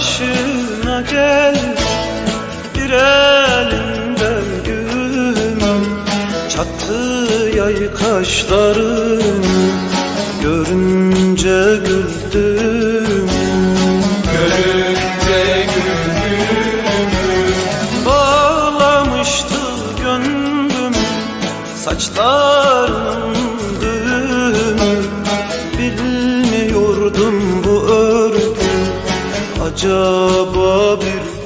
başına gel. Bir elinden gül Çattı yay kaşların Görünce güldüm. Görünce güldüm. Bağlamıştı gönlüm Saçlarının düğümü. Bilmiyor acaba bir